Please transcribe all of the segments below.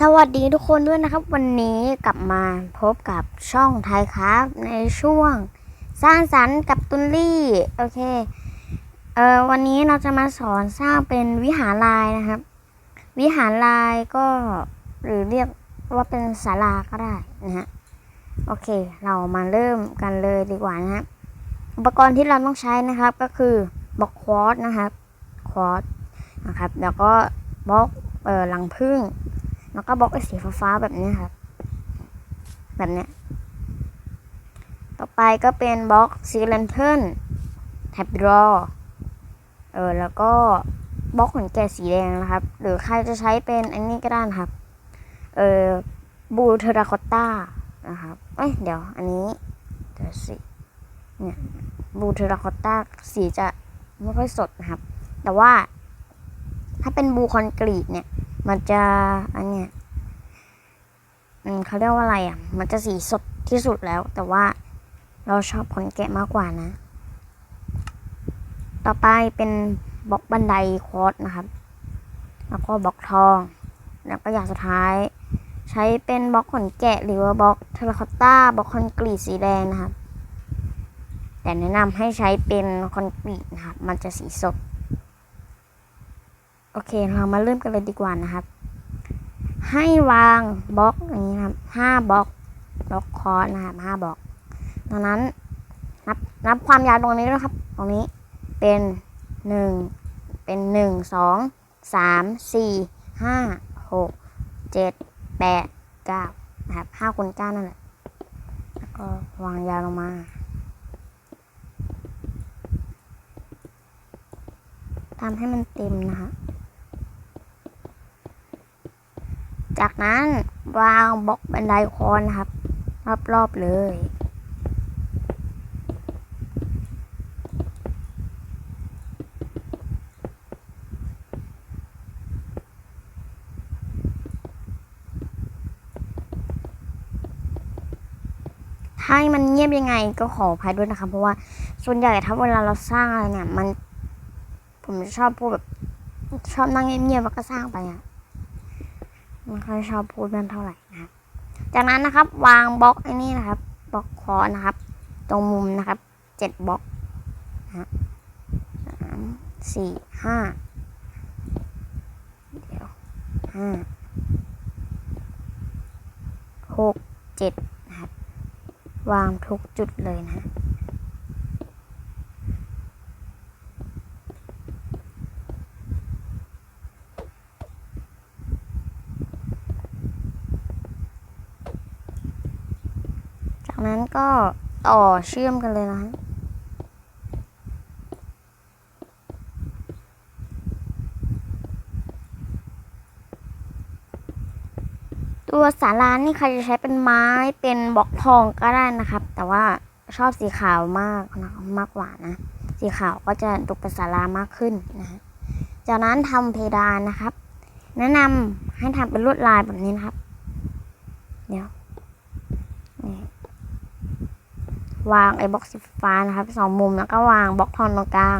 สวัสดีทุกคนด้วยนะครับ วันนี้กลับมาพบกับช่องไทยครับในช่วงสร้างสรรค์กับตุลลี่โอเคเอ่อวันนี้เราจะมาสอนสร้างเป็นวิหารลายนะครับ วิหารลายก็หรือเรียกว่าเป็นศาลาก็ได้นะฮะโอเค เรามาเริ่มกันเลยดีกว่านะฮะอุปกรณ์ที่เราต้องใช้นะครับก็คือบล็อกควอตนะครับควอตนะครับแล้วก็บล็อกเอ่อหลังพึ่ง แล้วก็บล็อกไอ้สีฟ้าๆแบบนี้ครับ แบบนี้ต่อไปก็เป็นบล็อกซีเลนเทิลแท็บรอเออแล้วก็บล็อกขนแกะสีแดงนะครับ หรือใครจะใช้เป็นอันนี้ก็ได้นะครับ เออบูเทราคอตตานะครับ เอ้ยเดี๋ยวอันนี้เดี๋ยวสิเนี่ยบูเทราคอตตาสีจะไม่ค่อยสดนะครับ แต่ว่าถ้าเป็นบูคอนกรีตเนี่ย มันจะอันเนี้ยอืมเขาเรียกว่าอะไรอะ มันจะสีสดที่สุดแล้ว แต่ว่าเราชอบขนแกะมากกว่านะ ต่อไปเป็นบล็อกบันไดคอร์สนะครับ แล้วก็บล็อกทอง แล้วก็อย่างสุดท้าย ใช้เป็นบล็อกขนแกะหรือว่าบล็อกเทอร์คอตตาบล็อกคอนกรีตสีแดงนะครับ แต่แนะนำให้ใช้เป็นคอนกรีตนะครับ มันจะสีสด โอเค เรามาเริ่มกันเลยดีกว่านะครับ ให้วางบล็อกอย่างนี้นะครับห้าบล็อกบล็อกคอร์สนะครับห้าบล็อกดังนั้นนับนับความยาวตรงนี้นะครับ ตรงนี้เป็นหนึ่งเป็นหนึ่งสองสามสี่ห้าหกเจ็ดแปดเก้านะครับห้าคูณเก้านั่นแหละแล้วก็วางยาวลงมาทำให้มันเต็มนะคะ จากนั้นวางบล็อกบันไดคอนครับรอบๆเลยถ้มันเงียบยังไงก็ขออภัยด้วยนะคะเพราะว่าส่วนใหญ่ถ้าเวลาเราสร้างอะไรเนี่ย มัน ผมชอบพูดแบบ ชอบนั่งเงียบๆแล้วก็สร้างไปอะ ไม่ค่อยชอบพูดเรื่องเท่าไหร่นะครับ จากนั้นนะครับวางบล็อกอ้นี่นะครับบล็อกคอนะครับ ตรงมุมนะครับเจ็ดบล็อกนะฮะสามสี่ห้าเดี๋ยวห้าหกเจ็ดนะครับ วางทุกจุดเลยนะ จา ก็ต่อเชื่อมกันเลยนะตัวสารานี่ใครจะใช้เป็นไม้เป็นบล็อกทองก็ได้นะครับ แต่ว่าชอบสีขาวมากนะมากกว่านะ สีขาวก็จะดูเป็นศาลามากขึ้นนะฮะจากนั้นทำเพดานนะครับ แนะนำให้ทำเป็นลวดลายแบบนี้นะครับ เดี๋ยวนี่ วางไอ้บล็อกสีฟ้านะครับสองมุมแล้วก็วางบล็อกทองตรงกลาง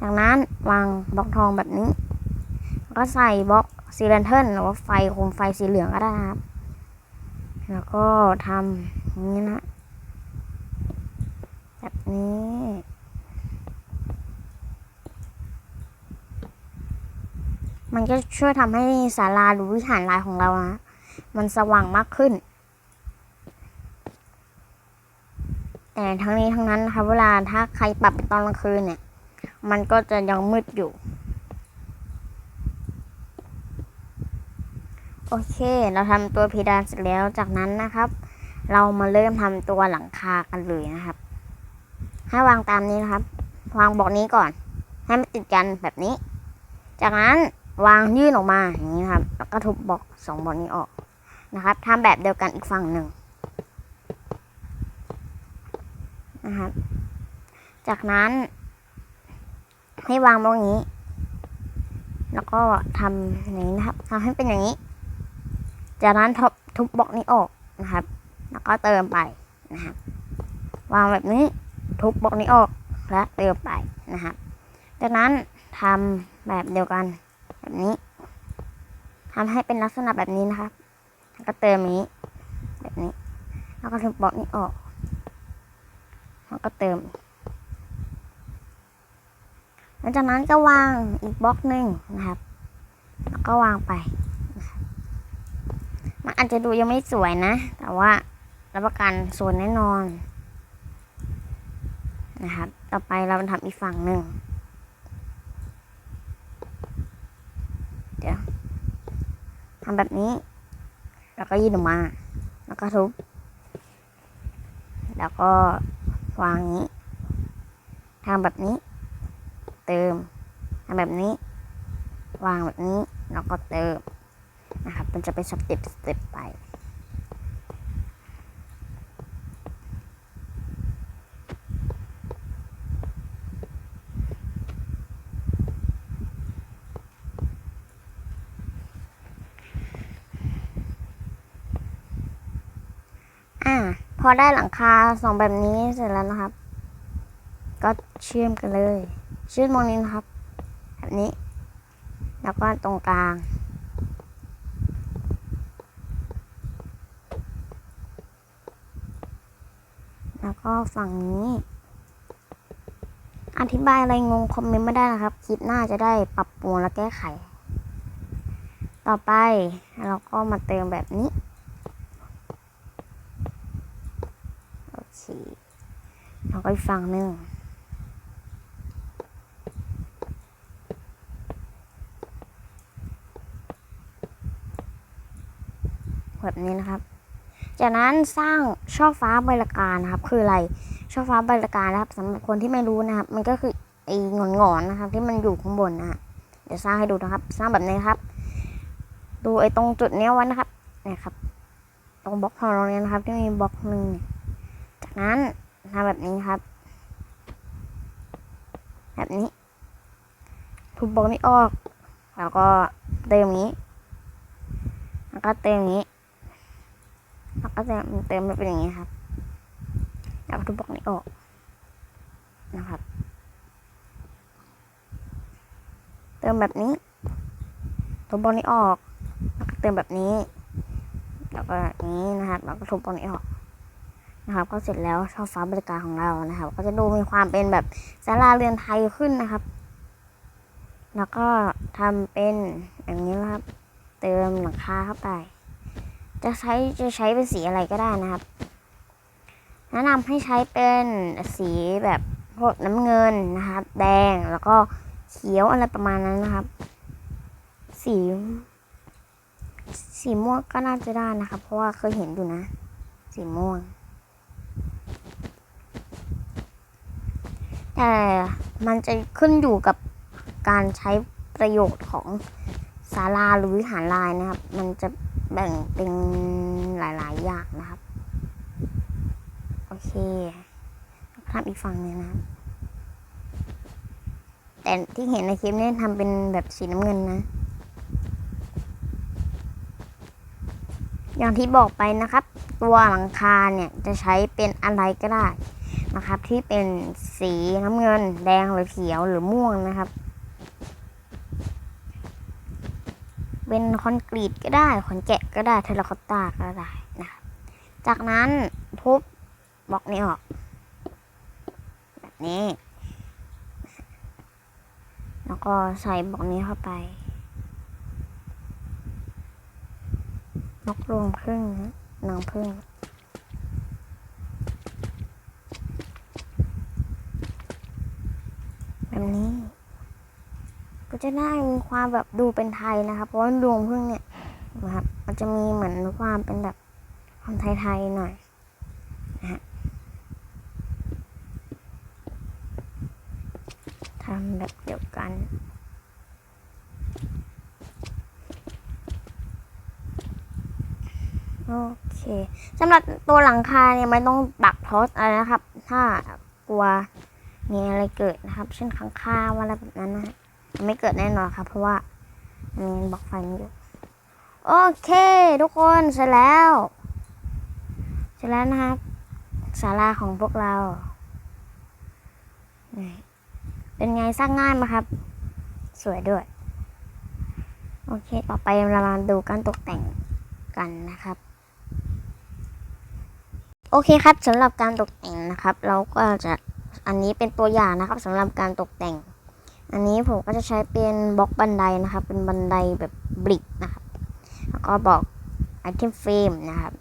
จากนั้นวางบล็อกทองแบบนี้แล้วก็ใส่บล็อกซีเลนเทิลหรือว่าไฟโคมไฟสีเหลืองก็ได้นะครับ แล้วก็ทำอย่างนี้นะแบบนี้มันก็ช่วยทำให้ศาลาหรือวิหารลายของเรานะ มันสว่างมากขึ้น แต่ทั้งนี้ทั้งนั้นนะคะเวลาถ้าใครปรับตอนกลางคืนเนี่ย มันก็จะยังมืดอยู่ โอเค เราทำตัวเพดานเสร็จแล้วจากนั้นนะครับ เรามาเริ่มทำตัวหลังคากันเลยนะครับให้วางตามนี้นะครับ วางบล็อกนี้ก่อน ให้มันติดกันแบบนี้ จากนั้นวางยื่นออกมาอย่างนี้นะครับ แล้วก็ทุบบล็อกสองบล็อกนี้ออกนะครับทำแบบเดียวกันอีกฝั่งหนึ่ง นะครับ จากนั้น ให้วางตรงนี้ แล้วก็ทำอย่างนี้นะครับทำให้เป็นอย่างนี้ จากนั้นทุบทุบบล็อกนี้ออกนะครับ แล้วก็เติมไปนะครับ วางแบบนี้ ทุบบล็อกนี้ออก และเติมไปนะครับ จากนั้นทำแบบเดียวกันแบบนี้ทำให้เป็นลักษณะแบบนี้นะครับ แล้วก็เติมนี้ แบบนี้ แล้วก็ทุบบล็อกนี้ออก แล้วก็เติม หลังจากนั้นก็วางอีกบล็อกหนึ่งนะครับ แล้วก็วางไป มันอาจจะดูยังไม่สวยนะ แต่ว่ารับประกันสวยแน่นอน นะครับ ต่อไปเราทำอีกฝั่งหนึ่งเดี๋ยวทำแบบนี้ แล้วก็ยืดออกมา แล้วก็ทุบ แล้วก็ วางนี้ทำแบบนี้ เติมทำแบบนี้ วางแบบนี้แล้วก็เติมนะครับ มันจะเป็นสเต็ปสเต็ปไป อ่า พ อได้หลังคาสองแบบนี้เสร็จแล้วนะครับ ก็เชื่อมกันเลย เชื่อมตรงนี้นะครับ แบบนี้ แล้วก็ตรงกลาง แล้วก็ฝั่งนี้อธิบายอะไรงงคอมเมนต์ไม่ได้นะครับ คลิปหน้าจะได้ปรับปรุงและแก้ไข ต่อไปเราก็มาเติมแบบนี้ โอเค แล้วก็อีกฝั่งหนึ่งแบบนี้นะครับ จากนั้นสร้างช่อฟ้าใบละกานะครับ คืออะไร ช่อฟ้าใบละกานะครับสำหรับคนที่ไม่รู้นะครับ มันก็คือไอ้หงอนๆนะครับ ที่มันอยู่ข้างบนนะฮะเดี๋ยวสร้างให้ดูนะครับ สร้างแบบนี้ครับ ดูไอ้ตรงจุดเนี้ยไว้นะครับเนี่ยครับ ตรงบล็อกของเราเนี่ยนะครับ ที่มีบล็อกหนึ่งจากนั้น ทำแบบนี้ครับ แบบนี้ ทุบบล็อกนี้ออก แล้วก็เติมนี้ แล้วก็เติมนี้ แล้วก็จะเติมเป็นอย่างนี้ครับ แล้วก็ทุบบล็อกนี้ออก นะครับ เติมแบบนี้ ทุบบล็อกนี้ออก แล้วก็เติมแบบนี้ แล้วก็นี้นะครับ แล้วก็ทุบบล็อกนี้ออก นะครับ ก็เสร็จแล้วช่อฟ้าบริการของเรานะครับ ก็จะดูมีความเป็นแบบศาลาเรือนไทยขึ้นนะครับ แล้วก็ทำเป็นอย่างนี้นะครับ เติมหลังคาเข้าไป จะใช้จะใช้เป็นสีอะไรก็ได้นะครับ แนะนำให้ใช้เป็นสีแบบพวกน้ำเงินนะครับ แดงแล้วก็เขียวอะไรประมาณนั้นนะครับ สีสีม่วงก็น่าจะได้นะครับ เพราะว่าเคยเห็นอยู่นะ สีม่วง แต่มันจะขึ้นอยู่กับการใช้ประโยชน์ของศาลาหรือวิหารลายนะครับ มันจะแบ่งเป็นหลาย ๆ อย่างนะครับ โอเคทำอีกฝั่งหนึงนะครับแต่ที่เห็นในคลิปนี้ทำเป็นแบบสีน้ำเงินนะ อย่างที่บอกไปนะครับ ตัวหลังคาเนี่ยจะใช้เป็นอะไรก็ได้ นะครับ ที่เป็นสีน้ำเงิน แดงหรือเขียวหรือม่วงนะครับ เป็นคอนกรีตก็ได้ขอนแกะก็ได้เทอร์โคตตาก็ได้นะครับจากนั้นทุบบล็อกนี้ออก แบบนี้ แล้วก็ใส่บล็อกนี้เข้าไปนกรวมครึ่งนะนางพึ่ง แบบนี้ จะได้มีความแบบดูเป็นไทยนะครับ เพราะว่าดวงพึ่งเนี่ยนะครับ มันจะมีเหมือนความเป็นแบบความไทยๆหน่อยนะฮะทำแบบเดียวกันโอเคสำหรับตัวหลังคาเนี่ยไม่ต้องปักทอสอะไรนะครับ ถ้ากลัวมีอะไรเกิดนะครับ เช่นค้างคาวอะไรแบบนั้นนะฮะ ไม่เกิดแน่นอนครับ เพราะว่ามีบล็อกไฟนอยู่ โอเค ทุกคนเสร็จแล้ว เสร็จแล้วนะครับศาลาของพวกเรา เป็นไงสร้างง่ายไหมครับ สวยด้วย โอเค ต่อไปเรามาดูการตกแต่งกันนะครับ โอเคครับสำหรับการตกแต่งนะครับ เราก็จะอันนี้เป็นตัวอย่างนะครับสำหรับการตกแต่ง อันนี้ผมก็จะใช้เป็นบล็อกบันไดนะครับ เป็นบันไดแบบบริกนะครับ แล้วก็บล็อกไอเทมเฟรมนะครับ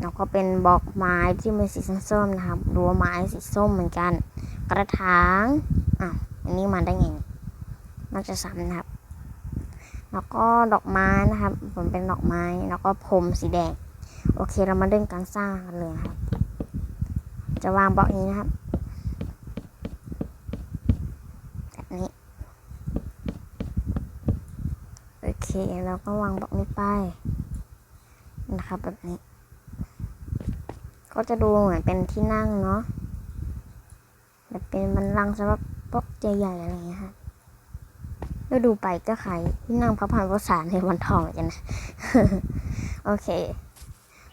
แล้วก็เป็นบล็อกไม้ที่เป็นสีส้มๆนะครับรั้วไม้สีส้มเหมือนกัน กระถางอะอันนี้มาได้ไงน่าจะซ้ำนะครับ แล้วก็ดอกไม้นะครับ ผมเป็นดอกไม้ แล้วก็พรมสีแดง โอเคเรามาเริ่มการสร้างกันเลยนะครับ จะวางบล็อกนี้นะครับนี้ โอ เคเราก็วางบล็อกนี้ไป นะครับแบบนี้ ก็จะดูเหมือนเป็นที่นั่งเนาะแบบเป็นบันลังสำหรับโต๊ะใหญ่ๆอะไรอย่างเงี้ยค่ะก็ดูไปก็ขายที่นั่งพักผ่อนภาษานในวันทองเหมือนกันนะ โอเค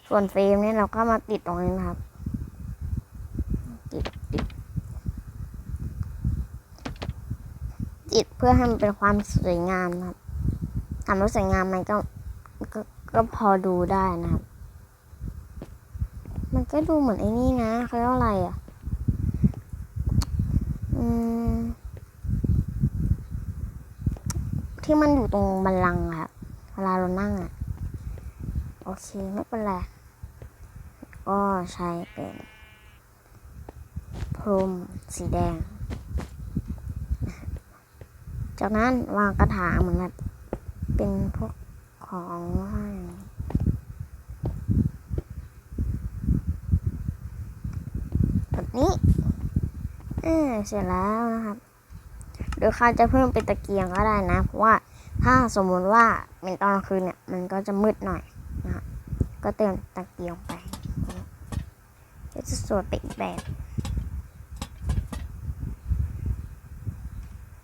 ส่วนเฟรมเนี่ยเราก็มาติดตรงนี้นะครับ ติดติดติดเพื่อให้มันเป็นความสวยงามครับ ถามว่าสวยงามไหมก็ก็ก็พอดูได้นะครับ มันก็ดูเหมือนไอ้นี่นะเขาเรียกว่าอะไรอะ อืม ที่มันอยู่ตรงบันลังอะครับเวลาเรานั่งอะ โอเค ไม่เป็นไรก็ใช้เป็นพรมสีแดง จากนั้นวางกระถางเหมือนแบบ เป็นพวกของไหว้แบบนี้เออเสร็จแล้วนะครับหรือใครจะเพิ่มเป็นตะเกียงก็ได้นะ เพราะว่าถ้าสมมุติว่าเป็นตอนกลางคืนเนี่ย มันก็จะมืดหน่อยนะก็เติมตะเกียงไปก็จะสวยไปอีกแบบ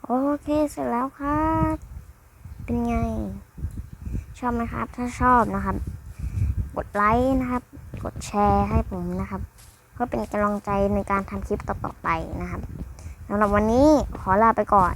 โอเคเสร็จแล้วครับ เป็นไง ชอบไหมครับ ถ้าชอบนะครับ กดไลค์นะครับ กดแชร์ให้ผมนะครับ เพื่อเป็นกำลังใจในการทำคลิปต่อๆไปนะครับสำหรับวันนี้ขอลาไปก่อน